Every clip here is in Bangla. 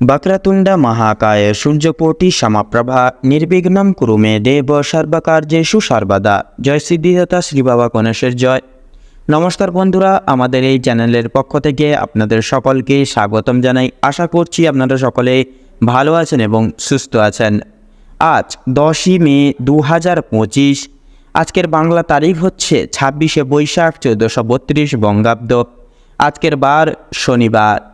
বক্রতুণ্ড মহাকায় সূর্যকোটি সমাপ্রভা নির্বিঘ্নম কুরু মে দেব সর্বকার্যেষু সর্বদা জয় সিদ্ধিদাতা শ্রী বাবা গণেশের জয়। নমস্কার বন্ধুরা, আমাদের এই চ্যানেলের পক্ষ থেকে আপনাদের সকলকে স্বাগতম জানাই। আশা করছি আপনারা সকলে ভালো আছেন এবং সুস্থ আছেন। আজ দশই মে দু হাজার পঁচিশ, আজকের বাংলা তারিখ হচ্ছে ছাব্বিশে বৈশাখ চৌদ্দশো বত্রিশ বঙ্গাব্দ। আজকের বার শনিবার।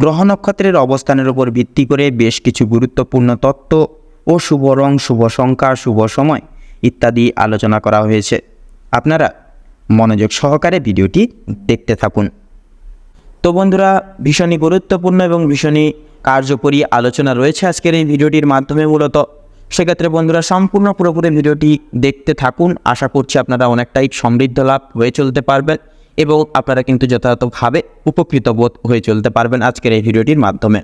গ্রহ নক্ষত্রের অবস্থানের উপর ভিত্তি করে বেশ কিছু গুরুত্বপূর্ণ তত্ত্ব ও শুভ রং, শুভ সংখ্যা, শুভ সময় ইত্যাদি আলোচনা করা হয়েছে। আপনারা মনোযোগ সহকারে ভিডিওটি দেখতে থাকুন। তো বন্ধুরা, ভীষণই গুরুত্বপূর্ণ এবং ভীষণই কার্যকরী আলোচনা রয়েছে আজকের এই ভিডিওটির মাধ্যমে মূলত। সেক্ষেত্রে বন্ধুরা, সম্পূর্ণ পুরোপুরি ভিডিওটি দেখতে থাকুন। আশা করছি আপনারা অনেকটাই সমৃদ্ধ লাভ হয়ে চলতে পারবেন। এবং আপনারা কিন্তু যথাযথভাবে উপকৃত বোধ হয়ে চলতে পারবেন আজকের এই ভিডিওটির মাধ্যমে।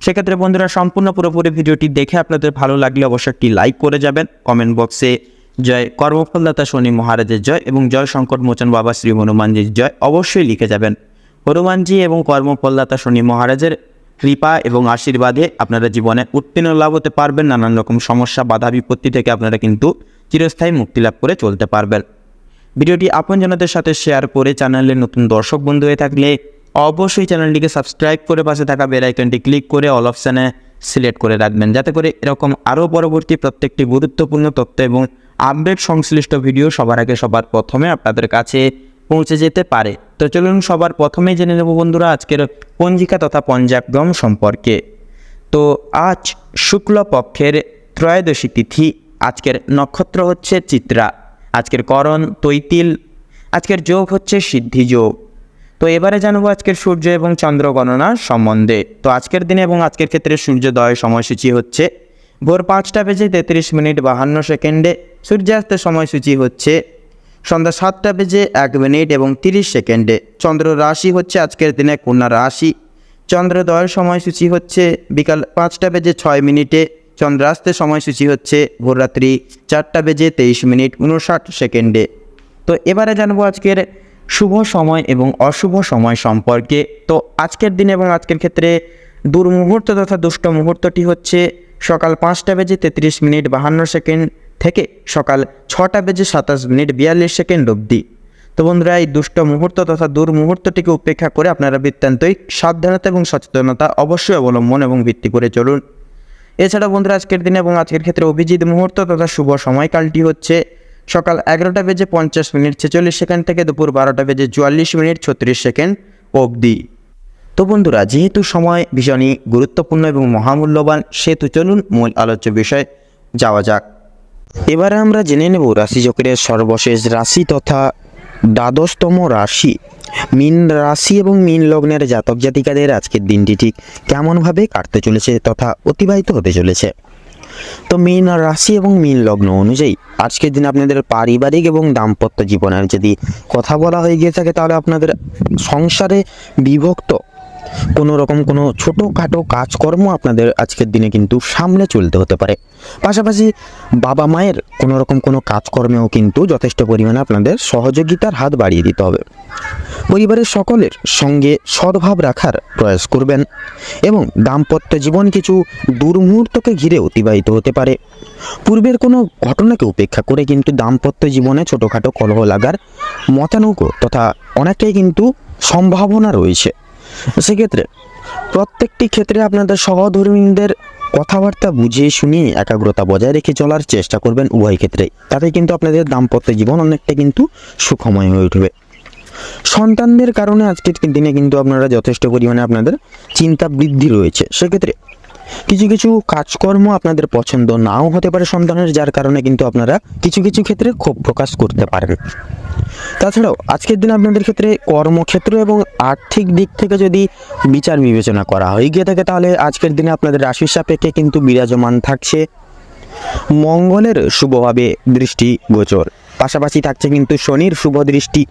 সেক্ষেত্রে বন্ধুরা, সম্পূর্ণ পুরোপুরি ভিডিওটি দেখে আপনাদের ভালো লাগলে অবশ্যই একটি লাইক করে যাবেন। কমেন্ট বক্সে জয় কর্মফলদাতা শনি মহারাজের জয় এবং জয় সংকট মোচন বাবা শ্রী হনুমানজির জয় অবশ্যই লিখে যাবেন। হনুমানজি এবং কর্মফলদাতা শনি মহারাজের কৃপা এবং আশীর্বাদে আপনারা জীবনে উত্তীর্ণ লাভ হতে পারবেন। নানান রকম সমস্যা, বাধা, বিপত্তি থেকে আপনারা কিন্তু চিরস্থায়ী মুক্তি লাভ করে চলতে পারবেন। ভিডিওটি আপনজনদের সাথে শেয়ার করে চ্যানেলের নতুন দর্শক বন্ধু হয়ে থাকলে অবশ্যই চ্যানেলটিকে সাবস্ক্রাইব করে পাশে থাকা বেল আইকনটি ক্লিক করে অল অপশানে সিলেক্ট করে রাখবেন। যাতে করে এরকম আরও পরবর্তী প্রত্যেকটি গুরুত্বপূর্ণ তথ্য এবং আপডেট সংশ্লিষ্ট ভিডিও সবার আগে সবার প্রথমে আপনাদের কাছে পৌঁছে যেতে পারে। তো চলুন সবার প্রথমে জেনে নেব বন্ধুরা আজকের পঞ্জিকা তথা পঞ্জাবগম সম্পর্কে। তো আজ শুক্লপক্ষের ত্রয়োদশী তিথি, আজকের নক্ষত্র হচ্ছে চিত্রা। আজকের করণ তৈতিল, আজকের যোগ হচ্ছে সিদ্ধি যোগ। তো এবারে জানব আজকের সূর্য এবং চন্দ্র গণনা সম্বন্ধে। তো আজকের দিনে এবং আজকের ক্ষেত্রে সূর্যোদয় সময়সূচি হচ্ছে ভোর পাঁচটা বেজে তেত্রিশ মিনিট বাহান্ন সেকেন্ডে। সূর্যাস্তের সময়সূচি হচ্ছে সন্ধ্যা সাতটা বেজে এক মিনিট এবং তিরিশ সেকেন্ডে। চন্দ্র রাশি হচ্ছে আজকের দিনে কন্যা রাশি। চন্দ্রোদয়ের সময়সূচি হচ্ছে বিকাল পাঁচটা বেজে ছয় মিনিটে। চন্দ্রাস্তের সময়সূচি হচ্ছে ভোররাত্রি চারটা বেজে তেইশ মিনিট উনষাট সেকেন্ডে। তো এবারে জানব আজকের শুভ সময় এবং অশুভ সময় সম্পর্কে। তো আজকের দিন এবং আজকের ক্ষেত্রে দুর্মুহূর্ত তথা দুষ্ট মুহূর্তটি হচ্ছে সকাল পাঁচটা বেজে তেত্রিশ মিনিট বাহান্ন সেকেন্ড থেকে সকাল ছটা বেজে সাতাশ মিনিট বিয়াল্লিশ সেকেন্ড অবধি। তো বন্ধুরা, এই দুষ্ট মুহূর্ত তথা দুর্মুহূর্তটিকে উপেক্ষা করে আপনারা বৃত্তান্তই সাবধানতা এবং সচেতনতা অবশ্যই অবলম্বন এবং ভিত্তি করে চলুন। এছাড়া বন্ধুরা, আজকের দিনে এবং আজকের ক্ষেত্রে অভিজিৎ মুহূর্ত তথা শুভ সময়কালটি হচ্ছে সকাল এগারোটা বেজে পঞ্চাশ মিনিট, ছেচল্লিশ সেকেন্ড থেকে দুপুর বারোটা বেজে চুয়াল্লিশ মিনিট, ছত্রিশ সেকেন্ড অবধি। তো বন্ধুরা, যেহেতু সময় ভীষণই গুরুত্বপূর্ণ এবং মহামূল্যবান, সেহেতু চলুন মূল আলোচ্য বিষয় যাওয়া যাক। এবারে আমরা জেনে নেব রাশিচক্রের সর্বশেষ রাশি তথা দ্বাদশতম রাশি। মীন রাশি এবং মীন লগ্নের জাতক জাতিকাদের আজকের দিনটি ঠিক কেমনভাবে কাটতে চলেছে তথা অতিবাহিত হতে চলেছে? তো মীন রাশি এবং মীন লগ্ন অনুযায়ী আজকের দিনে আপনাদের পারিবারিক এবং দাম্পত্য জীবনের যদি কথা বলা হয়ে গিয়ে থাকে তাহলে আপনাদের সংসারে বিভক্ত কোনো রকম কোনো ছোটোখাটো কাজকর্ম আপনাদের আজকের দিনে কিন্তু সামলে চলতে হতে পারে। পাশাপাশি বাবা মায়ের কোনো রকম কোনো কাজকর্মেও কিন্তু যথেষ্ট পরিমাণে আপনাদের সহযোগিতার হাত বাড়িয়ে দিতে হবে। পরিবারের সকলের সঙ্গে সদ্ভাব রাখার প্রয়াস করবেন এবং দাম্পত্য জীবন কিছু দুর্মুহূর্তকে ঘিরে অতিবাহিত হতে পারে। পূর্বের কোনো ঘটনাকে উপেক্ষা করে কিন্তু দাম্পত্য জীবনে ছোটোখাটো কলহ লাগার মতানৌকো তথা অনেকটাই কিন্তু সম্ভাবনা রয়েছে। সেক্ষেত্রে প্রত্যেকটি ক্ষেত্রে আপনাদের সহধর্মীদের কথাবার্তা বুঝিয়ে শুনিয়ে একাগ্রতা বজায় রেখে চলার চেষ্টা করবেন উভয় ক্ষেত্রে তাতে কিন্তু আপনাদের দাম্পত্য জীবন অনেকটা কিন্তু সুখময় হয়ে উঠবে। সন্তানদের কারণে আজকের দিনে কিন্তু আপনারা যথেষ্ট পরিমাণে আপনাদের চিন্তা বৃদ্ধি রয়েছে। সেক্ষেত্রে কিছু কিছু কাজকর্ম আপনাদের পছন্দ নাও হতে পারে সন্তানের, যার কারণে কিন্তু আপনারা কিছু কিছু ক্ষেত্রে ক্ষোভ প্রকাশ করতে পারেন। তাছাড়াও আজকের দিন আপনাদের ক্ষেত্রে কর্মক্ষেত্র এবং আর্থিক দিক থেকে যদি বিচার বিবেচনা করা হয়ে গিয়ে থাকে, তাহলে আজকের দিনে আপনাদের রাশির সাপেক্ষে কিন্তু বিরাজমান থাকছে। মঙ্গলের শুভভাবে দৃষ্টি গোচর। পাশাপাশি থাকছে কিন্তু শনির শুভ দৃষ্টি।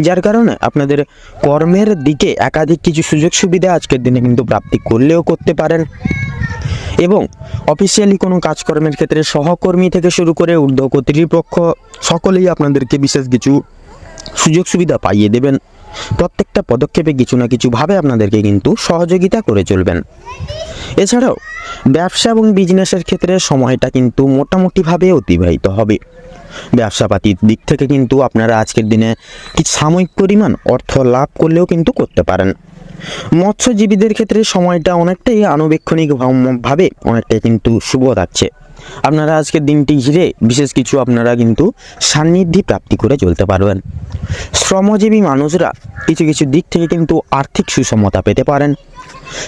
যার কারণে আপনাদের কর্মের দিকে একাধিক কিছু সুযোগ সুবিধা আজকের দিনে কিন্তু প্রাপ্তি করলেও করতে পারেন। এবং অফিসিয়ালি কোনো কাজকর্মের ক্ষেত্রে সহকর্মী থেকে শুরু করে ঊর্ধ্ব কর্তৃপক্ষ সকলেই আপনাদেরকে বিশেষ কিছু সুযোগ সুবিধা পাইয়ে দেবেন। প্রত্যেকটা পদক্ষেপে কিছু না কিছুভাবে আপনাদেরকে কিন্তু সহযোগিতা করে চলবেন। এছাড়াও ব্যবসা এবং বিজনেসের ক্ষেত্রে সময়টা কিন্তু মোটামুটিভাবে অতিবাহিত হবে। ব্যবসাপাতির দিক থেকে কিন্তু আপনারা আজকের দিনে কিছু সাময়িক পরিমাণ অর্থ লাভ করলেও কিন্তু করতে পারেন। মৎস্যজীবীদের ক্ষেত্রে সময়টা অনেকটাই আনুবেক্ষণিকভাবে অনেকটাই কিন্তু শুভ থাকছে আপনারা আজকের দিনটি ঘিরে বিশেষ কিছু আপনারা কিন্তু সান্নিধ্যি প্রাপ্তি করে চলতে পারবেন। শ্রমজীবী মানুষরা কিছু কিছু দিক থেকে কিন্তু আর্থিক সুষমতা পেতে পারেন।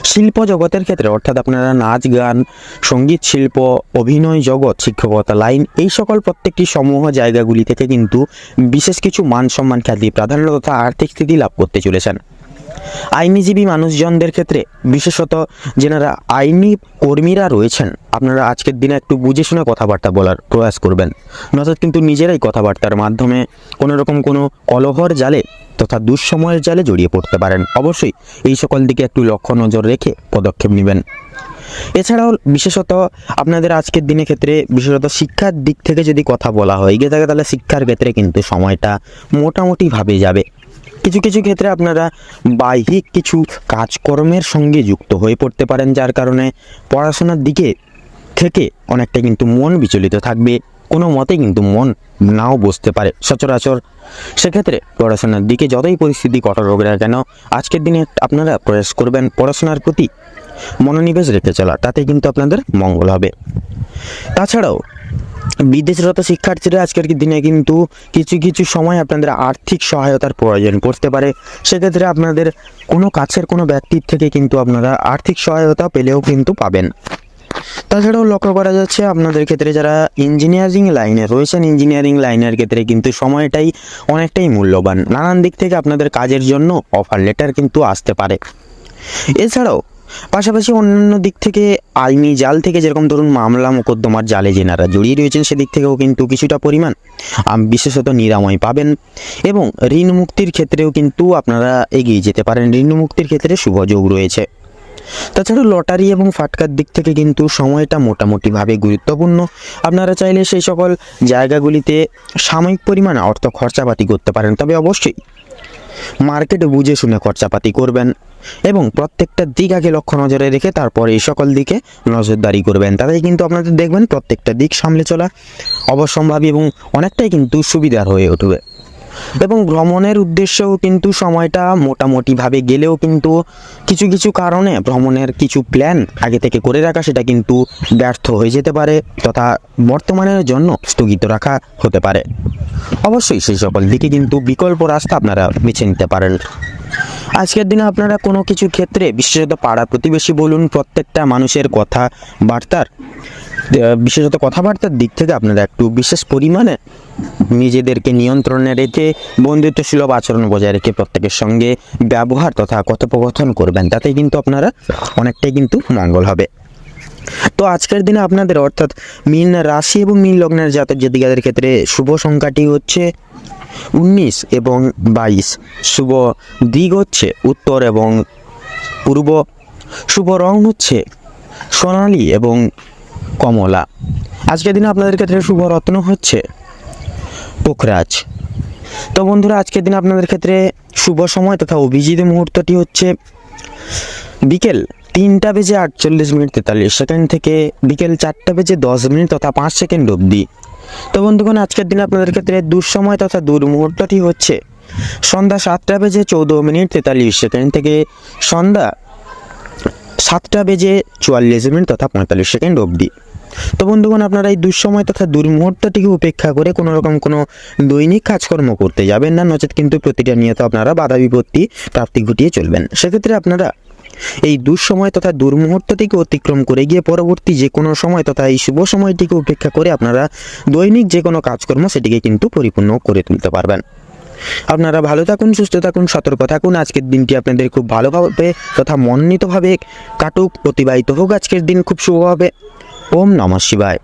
শিল্প জগতের ক্ষেত্রে, অর্থাৎ আপনারা নাচ, গান, সংগীত, শিল্প, অভিনয় জগৎ, শিক্ষকতা, লাইন, এই সকল প্রত্যেকটি সমূহ জায়গাগুলি থেকে কিন্তু বিশেষ কিছু মান সম্মান খ্যাতি, প্রাধান্য তথা আর্থিক স্থিতি লাভ করতে চলেছেন। আইনিজীবী মানুষজনদের ক্ষেত্রে, বিশেষত যেনারা আইনি কর্মীরা রয়েছেন, আপনারা আজকের দিনে একটু বুঝে শুনে কথাবার্তা বলার প্রয়াস করবেন। নচেত কিন্তু নিজেরাই কথাবার্তার মাধ্যমে কোনো রকম কোনো কলহর জালে তথা দুঃসময়ের জালে জড়িয়ে পড়তে পারেন। অবশ্যই এই সকল দিকে একটু লক্ষ্য নজর রেখে পদক্ষেপ নেবেন। এছাড়াও বিশেষত আপনাদের আজকের দিনের ক্ষেত্রে, বিশেষত শিক্ষার দিক থেকে যদি কথা বলা হয় গিয়ে থাকে, তাহলে শিক্ষার ক্ষেত্রে কিন্তু সময়টা মোটামুটিভাবে যাবে। কিছু কিছু ক্ষেত্রে আপনারা বাহ্যিক কিছু কাজকর্মের সঙ্গে যুক্ত হয়ে পড়তে পারেন, যার কারণে পড়াশোনার দিকে থেকে অনেকটা কিন্তু মন বিচলিত থাকবে। কোনো মতে কিন্তু মন নাও বসতে পারে সচরাচর। সেক্ষেত্রে পড়াশোনার দিকে যতই পরিস্থিতি কঠোর হোক না কেন, আজকের দিনে আপনারা প্রয়াস করবেন পড়াশোনার প্রতি মনোনিবেশ রেখে চলা, তাতে কিন্তু আপনাদের মঙ্গল হবে। তাছাড়াও বিদেশরত শিক্ষার্থীরা আজকের দিনে কিন্তু কিছু কিছু সময় আপনাদের আর্থিক সহায়তার প্রয়োজন পড়তে পারে, সেক্ষেত্রে আপনাদের কোনো কাছের কোনো ব্যক্তির থেকে কিন্তু আপনারা আর্থিক সহায়তা পেলেও কিন্তু পাবেন। তাছাড়াও লক্ষ্য করা যাচ্ছে আপনাদের ক্ষেত্রে যারা ইঞ্জিনিয়ারিং লাইনে রয়েছেন ইঞ্জিনিয়ারিং লাইনের ক্ষেত্রে কিন্তু সময়টাই অনেকটাই মূল্যবান। নানান দিক থেকে আপনাদের কাজের জন্য অফার লেটার কিন্তু আসতে পারে। এছাড়াও পাশাপাশি অন্যান্য দিক থেকে আইনি জাল থেকে যেরকম ধরুন মামলা মোকদ্দমার জালে যেনারা জড়িয়ে রয়েছেন, সেদিক থেকেও কিন্তু কিছুটা পরিমাণ বিশেষত নিরাময় পাবেন। এবং ঋণ মুক্তির ক্ষেত্রেও কিন্তু আপনারা এগিয়ে যেতে পারেন। ঋণ মুক্তির ক্ষেত্রে শুভযোগ রয়েছে। তাছাড়া লটারি এবং ফাটকার দিক থেকে কিন্তু সময়টা মোটামুটিভাবে গুরুত্বপূর্ণ। আপনারা চাইলে সেই সকল জায়গাগুলিতে সাময়িক পরিমাণ অর্থ খরচাপাতি করতে পারেন, তবে অবশ্যই মার্কেট বুঝে শুনে খরচাপাতি করবেন। এবং প্রত্যেকটা দিক আগে লক্ষ্য নজরে রেখে তারপরে এই সকল দিকে নজরদারি করবেন। তাতেই কিন্তু আপনাদের দেখবেন প্রত্যেকটা দিক সামলে চলা অবসম্ভাবী এবং অনেকটাই কিন্তু সুবিধার হয়ে উঠবে। এবং ভ্রমণের উদ্দেশ্যেও কিন্তু সময়টা মোটামুটিভাবে গেলেও কিন্তু কিছু কিছু কারণে ভ্রমণের কিছু প্ল্যান আগে থেকে করে রাখা সেটা কিন্তু ব্যর্থ হয়ে যেতে পারে তথা বর্তমানের জন্য স্থগিত রাখা হতে পারে। অবশ্যই সেই সকল দিকে কিন্তু বিকল্প রাস্তা আপনারা বেছে নিতে পারেন। আজকের দিনে আপনারা কোনো কিছু ক্ষেত্রে বিশেষত পাড়া প্রতিবেশী বলুন, প্রত্যেকটা মানুষের কথা, বার্তার বিশেষত কথাবার্তার দিক থেকে আপনারা একটু বিশেষ পরিমাণে নিজেদেরকে নিয়ন্ত্রণে রেখে বন্ধুত্বসুলভ আচরণ বজায় রেখে প্রত্যেকের সঙ্গে ব্যবহার তথা কথোপকথন করবেন তাতে কিন্তু আপনারা অনেকটাই কিন্তু মঙ্গল হবে। তো আজকের দিনে আপনাদের অর্থাৎ মীন রাশি এবং মীন লগ্নের জাতক জাতিকাদের ক্ষেত্রে শুভ সংখ্যাটি হচ্ছে উনিশ এবং বাইশ। শুভ দিক হচ্ছে উত্তর এবং পূর্ব। শুভ রং হচ্ছে সোনালি এবং কমলা। আজকের দিনে আপনাদের ক্ষেত্রে শুভ রত্ন হচ্ছে। পোখরাজ। তো বন্ধুরা, আজকের দিনে আপনাদের ক্ষেত্রে শুভ সময় তথা অভিজিৎ মুহূর্তটি হচ্ছে বিকেল তিনটা বেজে আটচল্লিশ মিনিট তেতাল্লিশ সেকেন্ড থেকে বিকেল চারটা বেজে দশ মিনিট তথা পাঁচ সেকেন্ড অবধি। তো বন্ধুগণ, আজকের দিনে আপনাদের ক্ষেত্রে দুঃসময় তথা দুর্মুহূর্তটি হচ্ছে সন্ধ্যা সাতটা বেজে চৌদ্দ মিনিট তেতাল্লিশ সেকেন্ড থেকে সন্ধ্যা সাতটা বেজে চুয়াল্লিশ মিনিট তথা পঁয়তাল্লিশ সেকেন্ড অবধি। তো বন্ধুগণ, আপনারা এই দুঃসময় তথা দুর্মুহূর্তটিকে উপেক্ষা করে কোনো রকম কোনো দৈনিক কাজকর্ম করতে যাবেন না। নচেত কিন্তু প্রতিটা নিয়ত আপনারা বাধা বিপত্তি প্রাপ্তি ঘটিয়ে চলবেন। সেক্ষেত্রে আপনারা এই দুঃসময় তথা দুর্মুহূর্তটিকে অতিক্রম করে গিয়ে পরবর্তী যে কোনো সময় তথা এই শুভ সময়টিকে উপেক্ষা করে আপনারা দৈনিক যে কোনো কাজকর্ম সেটিকে কিন্তু পরিপূর্ণ করে তুলতে পারবেন। আপনারা ভালো থাকুন, সুস্থ থাকুন, সতর্ক থাকুন। আজকের দিনটি আপনাদের খুব ভালোভাবে তথা মনোনীতভাবে কাটুক, অতিবাহিত হোক। আজকের দিন খুব শুভ হবে। ওম নমঃ শিবায়